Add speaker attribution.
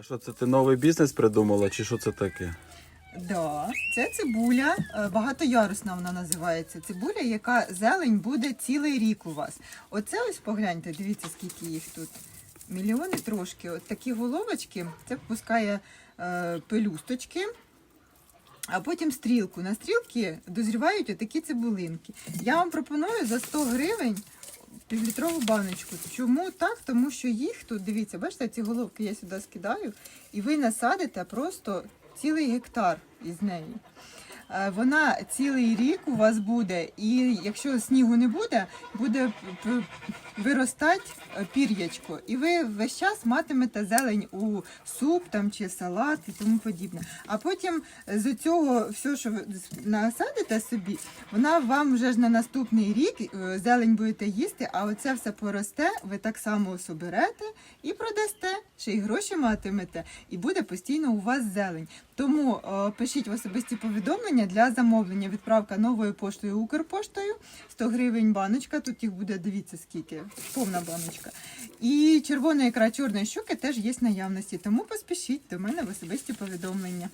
Speaker 1: А що це ти новий бізнес придумала, чи що це таке?
Speaker 2: Да, це цибуля, е, багатоярусна вона називається. Цибуля, яка зелень буде цілий рік у вас. Оце ось погляньте, дивіться, скільки їх тут. Мільйони трошки. От такі головочки, це впускає е, пелюсточки, а потім стрілку. На стрілки дозрівають отакі цибулинки. Я вам пропоную за 100 гривень півлітрову баночку. Чому так? Тому що їх тут, дивіться, бачите, ці головки я сюди скидаю, і ви насадите просто цілий гектар із неї. Е, Вона цілий рік у вас буде, і якщо снігу не буде, буде виростати е, пір'ячко. І ви весь час матимете зелень у суп там, чи салат і тому подібне. А потім з цього все, що ви насадите собі, вона вам вже ж на наступний рік е, зелень будете їсти, а оце все поросте, ви так само соберете і продасте, ще й гроші матимете, і буде постійно у вас зелень. Тому е, пишіть в особисті повідомлення для замовлення. Відправка новою поштою Укрпоштою 100 гривень баночка. Тут їх буде, дивіться скільки, повна баночка. І червона ікра чорної щуки теж є в наявності. Тому поспішіть до мене в особисті повідомлення.